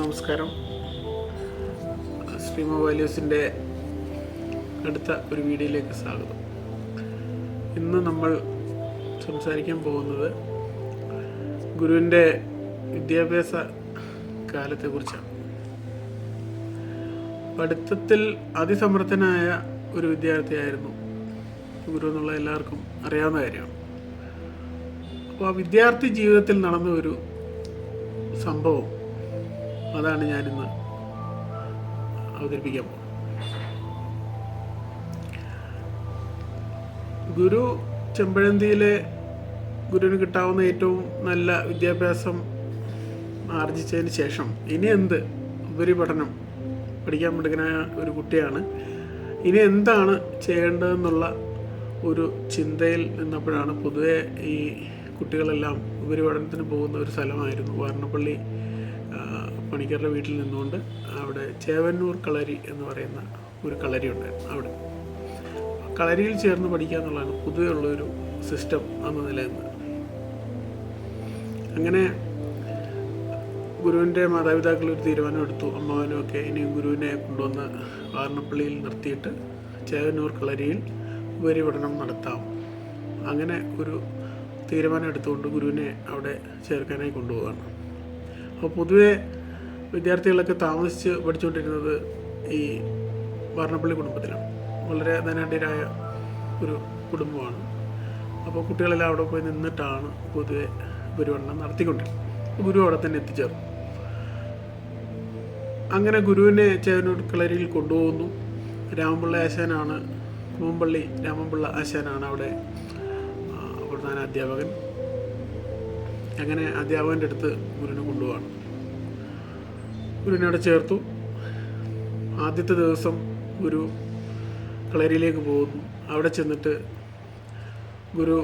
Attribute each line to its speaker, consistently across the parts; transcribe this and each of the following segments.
Speaker 1: നമസ്കാരം. ശ്രീമ വാല്യൂസിന്റെ അടുത്ത ഒരു വീഡിയോയിലേക്ക് സ്വാഗതം. ഇന്ന് നമ്മൾ സംസാരിക്കാൻ പോകുന്നത് ഗുരുവിന്റെ വിദ്യാഭ്യാസ കാലത്തെക്കുറിച്ചാണ്. പഠിത്തത്തിൽ അതിസമർത്ഥനായ ഒരു വിദ്യാർത്ഥിയായിരുന്നു ഗുരു എന്നുള്ള എല്ലാവർക്കും അറിയാവുന്ന കാര്യമാണ്. അപ്പോൾ ആ വിദ്യാർത്ഥി ജീവിതത്തിൽ നടന്ന ഒരു സംഭവം അതാണ് ഞാനിന്ന് അവതരിപ്പിക്കാൻ ഗുരു ചെമ്പഴന്തിയിലെ ഗുരുവിന് കിട്ടാവുന്ന ഏറ്റവും നല്ല വിദ്യാഭ്യാസം ആർജിച്ചതിന് ശേഷം ഇനി എന്ത് ഉപരിപഠനം പഠിക്കാൻ മിടുക്കനായ ഒരു കുട്ടിയാണ്. ഇനി എന്താണ് ചെയ്യേണ്ടതെന്നുള്ള ഒരു ചിന്തയിൽ നിന്നപ്പോഴാണ് പൊതുവെ ഈ കുട്ടികളെല്ലാം ഉപരിപഠനത്തിന് പോകുന്ന ഒരു സ്ഥലമായിരുന്നു വാരണപ്പള്ളി പണിക്കരുടെ വീട്ടിൽ നിന്നുകൊണ്ട് അവിടെ ചേവന്നൂർ കളരി എന്ന് പറയുന്ന ഒരു കളരി ഉണ്ടായിരുന്നു അവിടെ. കളരിയിൽ ചേർന്ന് പഠിക്കുക എന്നുള്ളതാണ് പൊതുവെ ഉള്ളൊരു സിസ്റ്റം അന്ന് നിലനിന്നത് അങ്ങനെ ഗുരുവിന്റെ മാതാപിതാക്കൾ ഒരു തീരുമാനം എടുത്തു. അമ്മാവനും ഒക്കെ ഇനി ഗുരുവിനെ കൊണ്ടുവന്ന് വാർണപ്പള്ളിയിൽ നിർത്തിയിട്ട് ചേവന്നൂർ കളരിയിൽ ഉപരിപഠനം നടത്താം. അങ്ങനെ ഒരു തീരുമാനം എടുത്തുകൊണ്ട് ഗുരുവിനെ അവിടെ ചേർക്കാനായി കൊണ്ടുപോവുകയാണ്. അപ്പോൾ പൊതുവെ വിദ്യാർത്ഥികളൊക്കെ താമസിച്ച് പഠിച്ചുകൊണ്ടിരുന്നത് ഈ വർണപ്പള്ളി കുടുംബത്തിലാണ്. വളരെ ധനാഢ്യരായ ഒരു കുടുംബമാണ്. അപ്പോൾ കുട്ടികളെല്ലാം അവിടെ പോയി നിന്നിട്ടാണ് പൊതുവെ ഗുരുവണ്ണം നടത്തിക്കൊണ്ടിരുന്നത്. ഗുരു അവിടെ തന്നെ എത്തിച്ചേർന്നു. അങ്ങനെ ഗുരുവിനെ ചേവനൂർ കളരിയിൽ കൊണ്ടുപോകുന്നു. രാമപിള്ള ആശാനാണ് കുമ്പള്ളി രാമപിള്ള ആശാനാണ് അവിടെ പ്രധാന അധ്യാപകൻ. അങ്ങനെ അധ്യാപകന്റെ അടുത്ത് ഗുരുവിനെ കൊണ്ടുപോവാണ്. ഗുരുവിനെ അവിടെ ചേർത്തു. ആദ്യത്തെ ദിവസം ഗുരു കളരിയിലേക്ക് പോകുന്നു. അവിടെ ചെന്നിട്ട് ഗുരു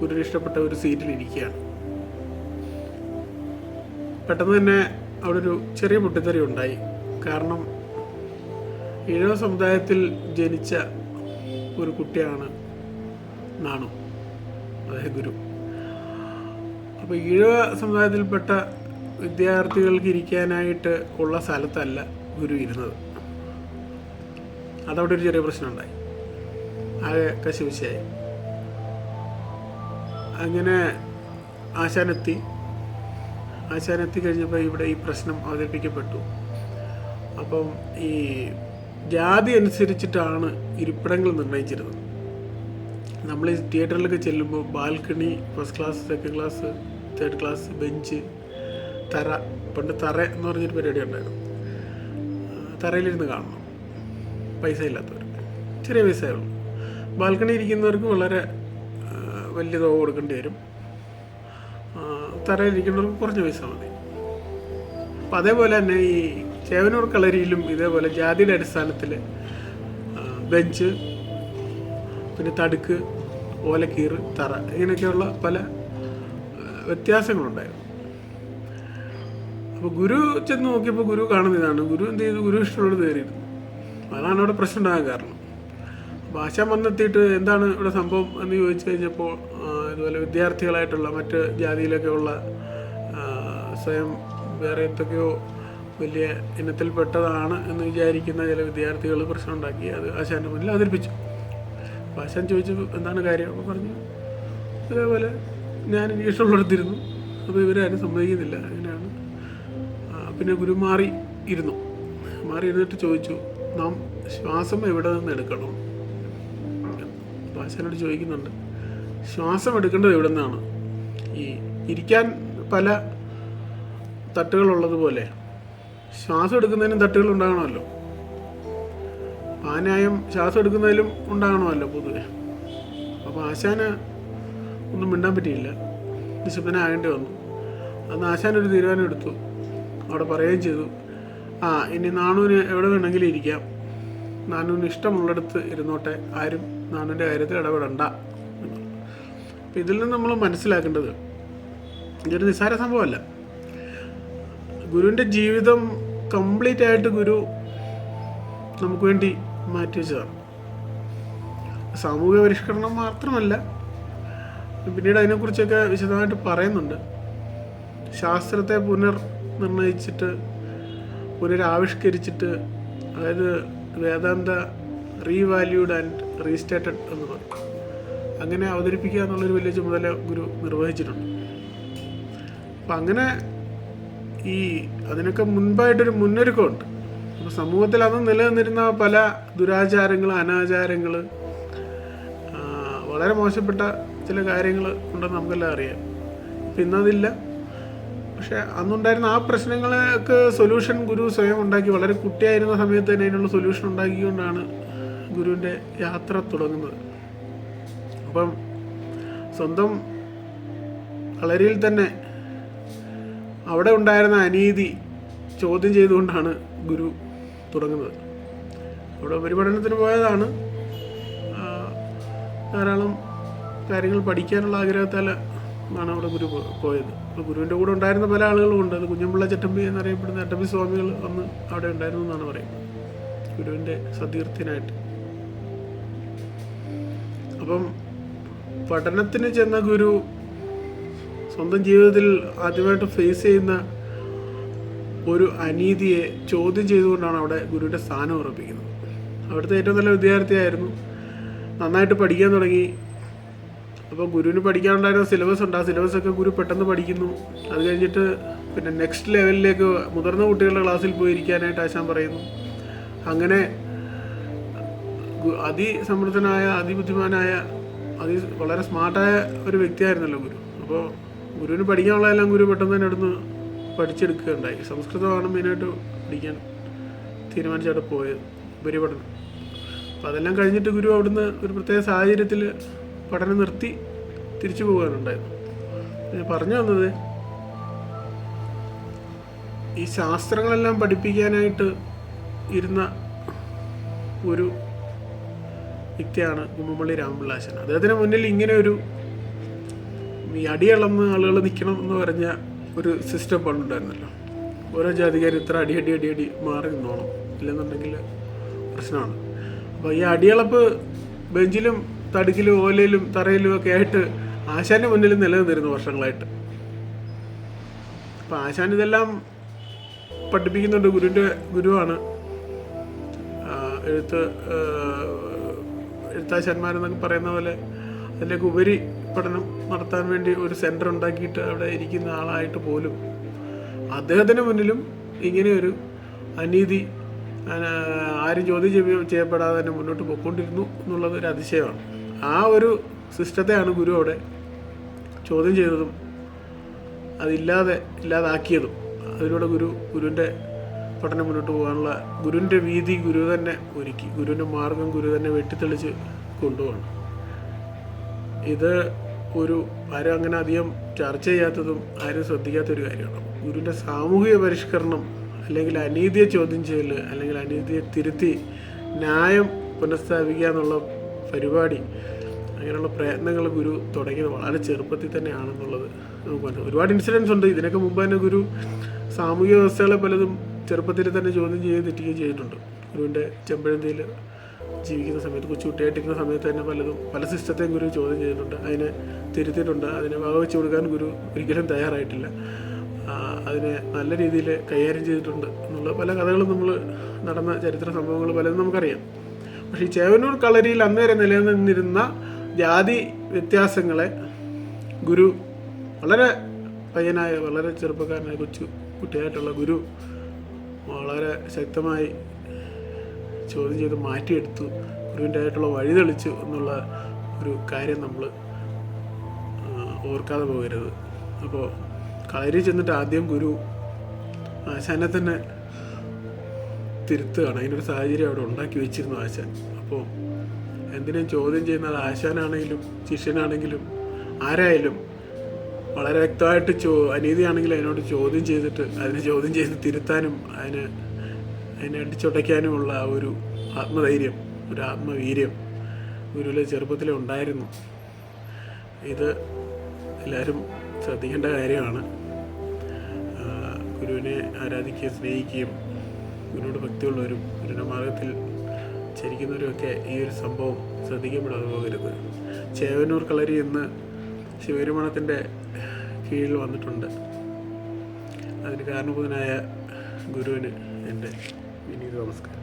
Speaker 1: ഗുരുവിന് ഇഷ്ടപ്പെട്ട ഒരു സീറ്റിൽ ഇരിക്കുകയാണ്. പെട്ടെന്ന് തന്നെ അവിടെ ഒരു ചെറിയ പൊട്ടിത്തെറി ഉണ്ടായി. കാരണം ഇഴവ സമുദായത്തിൽ ജനിച്ച ഒരു കുട്ടിയാണ് നാണു. അതായത് ഗുരു. അപ്പോൾ ഈഴവ സമുദായത്തിൽപ്പെട്ട വിദ്യാർത്ഥികൾക്ക് ഇരിക്കാനായിട്ട് ഉള്ള സ്ഥലത്തല്ല ഗുരു ഇരുന്നത്. അതവിടെ ഒരു ചെറിയ പ്രശ്നം ഉണ്ടായി ആകെ കശിവിശയായി അങ്ങനെ ആശാനെത്തി. ആശാനെത്തി കഴിഞ്ഞപ്പോൾ ഇവിടെ ഈ പ്രശ്നം അവതരിപ്പിക്കപ്പെട്ടു. അപ്പം ഈ ജാതി അനുസരിച്ചിട്ടാണ് ഇരിപ്പിടങ്ങൾ നിർണയിച്ചിരുന്നത് നമ്മൾ ഈ തിയേറ്ററിലൊക്കെ ചെല്ലുമ്പോൾ balcony first class second class third class bench തറ പണ്ട് തറ എന്ന് പറഞ്ഞൊരു പരിപാടി ഉണ്ടായിരുന്നു. തറയിലിരുന്ന് കാണണം. പൈസ ഇല്ലാത്തവർ ചെറിയ പൈസയേ ഉള്ളൂ ബാൽക്കണി ഇരിക്കുന്നവർക്ക് വളരെ വലിയ തുക കൊടുക്കേണ്ടി വരും. തറയിലിരിക്കുന്നവർക്ക് കുറഞ്ഞ പൈസ മതി. അപ്പം അതേപോലെ തന്നെ ഈ ചേവനൂർ കളരിയിലും ഇതേപോലെ ജാതിയുടെ അടിസ്ഥാനത്തിൽ ബെഞ്ച് പിന്നെ തടുക്ക് ഓലക്കീറ് തറ ഇങ്ങനെയൊക്കെയുള്ള പല വ്യത്യാസങ്ങളുണ്ടായിരുന്നു. അപ്പോൾ ഗുരു ചെന്ന് നോക്കിയപ്പോൾ ഗുരു കാണുന്ന ഇതാണ്. ഗുരു എന്ത് ചെയ്തു? ഗുരു ഇഷ്ടമുള്ളത് കയറിയിരുന്നു അതാണ് അവിടെ പ്രശ്നം ഉണ്ടാകാൻ കാരണം. ഭാഷ വന്നെത്തിയിട്ട് എന്താണ് ഇവിടെ സംഭവം എന്ന് ചോദിച്ചു കഴിഞ്ഞപ്പോൾ ഇതുപോലെ വിദ്യാർത്ഥികളായിട്ടുള്ള മറ്റ് ജാതിയിലൊക്കെ ഉള്ള സ്വയം വേറെ എന്തൊക്കെയോ വലിയ ഇനത്തിൽപ്പെട്ടതാണ് എന്ന് വിചാരിക്കുന്ന ചില വിദ്യാർത്ഥികൾ പ്രശ്നം ഉണ്ടാക്കി അത് ആശാന്റെ മുന്നിൽ അവതരിപ്പിച്ചു. അപ്പോൾ ചോദിച്ചു എന്താണ് കാര്യം? അപ്പോൾ പറഞ്ഞു അതേപോലെ ഞാൻ എനിക്ക് അപ്പോൾ ഇവരാരും സമ്മതിക്കുന്നില്ല. പിന്നെ ഗുരു മാറി ഇരുന്നു. മാറി ഇരുന്നിട്ട് ചോദിച്ചു നാം ശ്വാസം എവിടെ നിന്ന് എടുക്കണം? ഭാഷനോട് ചോദിക്കുന്നുണ്ട് ശ്വാസം എടുക്കേണ്ടത് എവിടെ നിന്നാണ് ഈ ഇരിക്കാൻ പല തട്ടുകളുള്ളതുപോലെ ശ്വാസം എടുക്കുന്നതിനും തട്ടുകൾ ഉണ്ടാകണമല്ലോ. ആനായം ശ്വാസം എടുക്കുന്നതിലും ഉണ്ടാകണമല്ലോ പൊതുവെ. അപ്പോൾ ആശാന് ഒന്നും മിണ്ടാൻ പറ്റിയില്ല. നിശബ്ദനാകേണ്ടി വന്നു. അന്ന് ആശാൻ ഒരു തീരുമാനം എടുത്തു. അവിടെ പറയുകയും ചെയ്തു. ആ ഇനി നാണുവിന് എവിടെ വേണമെങ്കിലും ഇരിക്കാം. നാണുവിന് ഇഷ്ടമുള്ളിടത്ത് ഇരുന്നോട്ടെ. ആരും നാണുവിന്റെ കാര്യത്തിൽ ഇടപെടണ്ട അപ്പം ഇതിൽ നിന്ന് നമ്മൾ മനസ്സിലാക്കേണ്ടത് ഇതൊരു നിസ്സാര സംഭവമല്ല. ഗുരുവിന്റെ ജീവിതം കംപ്ലീറ്റ് ആയിട്ട് ഗുരു നമുക്ക് വേണ്ടി മാറ്റി വെച്ചതാണ്. സാമൂഹിക പരിഷ്കരണം മാത്രമല്ല പിന്നീട് അതിനെക്കുറിച്ചൊക്കെ വിശദമായിട്ട് പറയുന്നുണ്ട്. ശാസ്ത്രത്തെ പുനർ നിർണയിച്ചിട്ട് പുനരാവിഷ്കരിച്ചിട്ട് അതായത് വേദാന്ത റീവാല്യൂഡ് ആൻഡ് റീസ്റ്റേറ്റഡ് എന്ന് പറയും. അങ്ങനെ അവതരിപ്പിക്കുക എന്നുള്ളൊരു വലിയ ചുമതല ഗുരു നിർവഹിച്ചിട്ടുണ്ട്. അപ്പം അങ്ങനെ ഈ അതിനൊക്കെ മുൻപായിട്ടൊരു മുന്നൊരുക്കമുണ്ട്. അപ്പോൾ സമൂഹത്തിൽ അന്ന് നിലനിന്നിരുന്ന പല ദുരാചാരങ്ങൾ അനാചാരങ്ങൾ വളരെ മോശപ്പെട്ട ചില കാര്യങ്ങൾ ഉണ്ടെന്ന് നമുക്കെല്ലാം അറിയാം. ഇപ്പം ഇന്നതില്ല. പക്ഷെ അന്നുണ്ടായിരുന്ന ആ പ്രശ്നങ്ങൾക്ക് സൊല്യൂഷൻ ഗുരു സ്വയം ഉണ്ടാക്കി. വളരെ കുട്ടിയായിരുന്ന സമയത്ത് തന്നെ അതിനുള്ള സൊല്യൂഷൻ ഉണ്ടാക്കിക്കൊണ്ടാണ് ഗുരുവിന്റെ യാത്ര തുടങ്ങുന്നത്. അപ്പം സ്വന്തം കളരിയിൽ തന്നെ അവിടെ ഉണ്ടായിരുന്ന അനീതി ചോദ്യം ചെയ്തുകൊണ്ടാണ് ഗുരു തുടങ്ങുന്നത്. അവിടെ ഉപരിപഠനത്തിന് പോയതാണ്. ധാരാളം കാര്യങ്ങൾ പഠിക്കാനുള്ള ആഗ്രഹത്താൽ ആണ് അവിടെ ഗുരു പോയത്. അപ്പോൾ ഗുരുവിന്റെ കൂടെ ഉണ്ടായിരുന്ന പല ആളുകളും ഉണ്ട്. അത് കുഞ്ഞമ്പിള്ള ചട്ടമ്പി എന്നറിയപ്പെടുന്ന ചട്ടമ്പി സ്വാമികൾ അന്ന് അവിടെ ഉണ്ടായിരുന്നു എന്നാണ് പറയുന്നത്. ഗുരുവിന്റെ സതീർത്ഥ്യനായിട്ട്. അപ്പം പഠനത്തിന് ചെന്ന ഗുരു സ്വന്തം ജീവിതത്തിൽ ആദ്യമായിട്ട് ഫേസ് ചെയ്യുന്ന ഒരു അനീതിയെ ചോദ്യം ചെയ്തുകൊണ്ടാണ് അവിടെ ഗുരുവിന്റെ സ്ഥാനം ഉറപ്പിക്കുന്നത്. അവിടുത്തെ ഏറ്റവും നല്ല വിദ്യാർത്ഥിയായിരുന്നു. നന്നായിട്ട് പഠിക്കാൻ തുടങ്ങി. അപ്പോൾ ഗുരുവിന് പഠിക്കാനുണ്ടായിരുന്ന സിലബസ് ഉണ്ട്. ആ സിലബസ് ഒക്കെ ഗുരു പെട്ടെന്ന് പഠിക്കുന്നു. അത് കഴിഞ്ഞിട്ട് പിന്നെ നെക്സ്റ്റ് ലെവലിലേക്ക് മുതിർന്ന കുട്ടികളുടെ ക്ലാസ്സിൽ പോയിരിക്കാനായിട്ട് ആശാൻ പറയുന്നു. അങ്ങനെ അതിസമൃദ്ധനായ അതിബുദ്ധിമാനായ അതി വളരെ സ്മാർട്ടായ ഒരു വ്യക്തിയായിരുന്നല്ലോ ഗുരു. അപ്പോൾ ഗുരുവിന് പഠിക്കാനുള്ളതെല്ലാം ഗുരു പെട്ടെന്ന് തന്നെ അവിടുന്ന് പഠിച്ചെടുക്കുകയുണ്ടായി. സംസ്കൃതമാണ് മെയിനായിട്ട് പഠിക്കാൻ തീരുമാനിച്ചവിടെ പോയത് ഉപരിപഠനം. അപ്പോൾ അതെല്ലാം കഴിഞ്ഞിട്ട് ഗുരു അവിടുന്ന് ഒരു പ്രത്യേക സാഹചര്യത്തിൽ പഠനം നിർത്തി തിരിച്ചു പോകാനുണ്ടായിരുന്നു. പറഞ്ഞു വന്നത് ഈ ശാസ്ത്രങ്ങളെല്ലാം പഠിപ്പിക്കാനായിട്ട് ഇരുന്ന ഒരു വ്യക്തിയാണ് കുമ്മപ്പള്ളി രാമപിള്ളാശൻ. അദ്ദേഹത്തിന് മുന്നിൽ ഇങ്ങനെ ഒരു ഈ അടിയളന്ന് ആളുകൾ നിൽക്കണം എന്ന് പറഞ്ഞ ഒരു സിസ്റ്റം പണ്ടുണ്ടായിരുന്നല്ലോ. ഓരോ ജാതിക്കാർ ഇത്ര അടി അടി അടി അടി മാറി നിന്നോണം ഇല്ലെന്നുണ്ടെങ്കിൽ പ്രശ്നമാണ്. അപ്പോൾ ഈ അടിയളപ്പ് ബെഞ്ചിലും തടുക്കിലും ഓലയിലും തറയിലും ഒക്കെ ആയിട്ട് ആശാന്റെ മുന്നിൽ നിലനിന്നിരുന്നു വർഷങ്ങളായിട്ട്. അപ്പം ആശാൻ ഇതെല്ലാം പഠിപ്പിക്കുന്നുണ്ട് ഗുരുവിന്റെ ഗുരുവാണ്. എഴുത്ത് എഴുത്താശാന്മാരെന്നൊക്കെ പറയുന്ന പോലെ അതിലേക്ക് ഉപരി പഠനം നടത്താൻ വേണ്ടി ഒരു സെന്റർ ഉണ്ടാക്കിയിട്ട് അവിടെ ഇരിക്കുന്ന ആളായിട്ട് പോലും അദ്ദേഹത്തിന് മുന്നിലും ഇങ്ങനെ ഒരു അനീതി ആരും ചോദ്യം ചെയ്യ- ചെയ്യപ്പെടാതെ തന്നെ മുന്നോട്ട് പോയിക്കൊണ്ടിരുന്നു എന്നുള്ളത് ഒരു അതിശയമാണ്. ആ ഒരു സിസ്റ്റത്തെയാണ് ഗുരു അവിടെ ചോദ്യം ചെയ്തതും അതില്ലാതെ ഇല്ലാതാക്കിയതും. അതിലൂടെ ഗുരു ഗുരുവിന്റെ പഠനം മുന്നോട്ട് പോകാനുള്ള ഗുരുവിന്റെ വീതി ഗുരു തന്നെ ഒരുക്കി. ഗുരുവിന്റെ മാർഗം ഗുരു തന്നെ വെട്ടിത്തെളിച്ച് കൊണ്ടുപോകണം. ഇത് ഒരു ആരും അങ്ങനെ അധികം ചർച്ച ചെയ്യാത്തതും ആരും ശ്രദ്ധിക്കാത്ത ഒരു കാര്യമാണ്. ഗുരുവിന്റെ സാമൂഹിക പരിഷ്കരണം അല്ലെങ്കിൽ അനീതിയെ ചോദ്യം ചെയ്യൽ അല്ലെങ്കിൽ അനീതിയെ തിരുത്തി ന്യായം പുനഃസ്ഥാപിക്കുക എന്നുള്ള പരിപാടി. അങ്ങനെയുള്ള പ്രയത്നങ്ങൾ ഗുരു തുടങ്ങിയത് വളരെ ചെറുപ്പത്തിൽ തന്നെയാണെന്നുള്ളത് നമുക്ക് പറഞ്ഞു ഒരുപാട് ഇൻസിഡൻസ് ഉണ്ട്. ഇതിനൊക്കെ മുമ്പ് തന്നെ ഗുരു സാമൂഹിക വ്യവസ്ഥകളെ പലതും ചെറുപ്പത്തിൽ തന്നെ ചോദ്യം ചെയ്യുകയും തെറ്റുകയും ചെയ്തിട്ടുണ്ട്. ഗുരുവിന്റെ ചെമ്പഴന്തിയിൽ ജീവിക്കുന്ന സമയത്ത് കൊച്ചുകുട്ടിയായിട്ടിരിക്കുന്ന സമയത്ത് തന്നെ പലതും പല സിസ്റ്റത്തെയും ഗുരു ചോദ്യം ചെയ്തിട്ടുണ്ട്. അതിനെ തിരുത്തിയിട്ടുണ്ട്. അതിനെ വകവെച്ച് കൊടുക്കാൻ ഗുരു ഒരിക്കലും തയ്യാറായിട്ടില്ല. അതിനെ നല്ല രീതിയിൽ കൈകാര്യം ചെയ്തിട്ടുണ്ട് എന്നുള്ള പല കഥകളും നമ്മൾ നടന്ന ചരിത്ര സംഭവങ്ങൾ പലതും നമുക്കറിയാം. പക്ഷേ ചേവനൂർ കളരിയിൽ അന്നേരം നിലനിന്നിരുന്ന ജാതി വ്യത്യാസങ്ങളെ ഗുരു വളരെ പയ്യനായ വളരെ ചെറുപ്പക്കാരനായ കൊച്ചു കുട്ടിയായിട്ടുള്ള ഗുരു വളരെ ശക്തമായി ചോദ്യം ചെയ്ത് മാറ്റിയെടുത്തു. ഗുരുവിന്റെ ആയിട്ടുള്ള വഴി തെളിച്ചു എന്നുള്ള ഒരു കാര്യം നമ്മൾ ഓർക്കാതെ പോകരുത്. അപ്പോൾ കളരി ചെന്നിട്ട് ആദ്യം ഗുരു ആശാനെ തന്നെ തിരുത്തുകയാണ്. അതിനൊരു സാഹചര്യം അവിടെ ഉണ്ടാക്കി വെച്ചിരുന്നു ആശാൻ. അപ്പോൾ എന്തിനും ചോദ്യം ചെയ്യുന്നത് ആശാനാണെങ്കിലും ശിഷ്യനാണെങ്കിലും ആരായാലും വളരെ വ്യക്തമായിട്ട് ചോ അനീതിയാണെങ്കിൽ അതിനോട് ചോദ്യം ചെയ്തിട്ട് അതിനെ ചോദ്യം ചെയ്ത് തിരുത്താനും അതിനെ അതിനെ അടിച്ചുടയ്ക്കാനുമുള്ള ഒരു ആത്മധൈര്യം ഒരു ആത്മവീര്യം ഗുരുവിലെ ചെറുപ്പത്തിലേ ഉണ്ടായിരുന്നു. ഇത് എല്ലാവരും ശ്രദ്ധിക്കേണ്ട കാര്യമാണ്. ഗുരുവിനെ ആരാധിക്കുകയും സ്നേഹിക്കുകയും ഗുരുവിനോട് ഭക്തിയുള്ളവരും ഗുരുവിന്റെ മാർഗത്തിൽ ചരിക്കുന്നവരുമൊക്കെ ഈ ഒരു സംഭവം ശ്രദ്ധിക്കപ്പെടാതെ പോകരുത്. ചേവനൂർ കളരി എന്ന് ശിവരുമണത്തിന്റെ കീഴിൽ വന്നിട്ടുണ്ട്. അതിന് കാരണഭൂതനായ ഗുരുവിന് എന്റെ വിനീത നമസ്കാരം.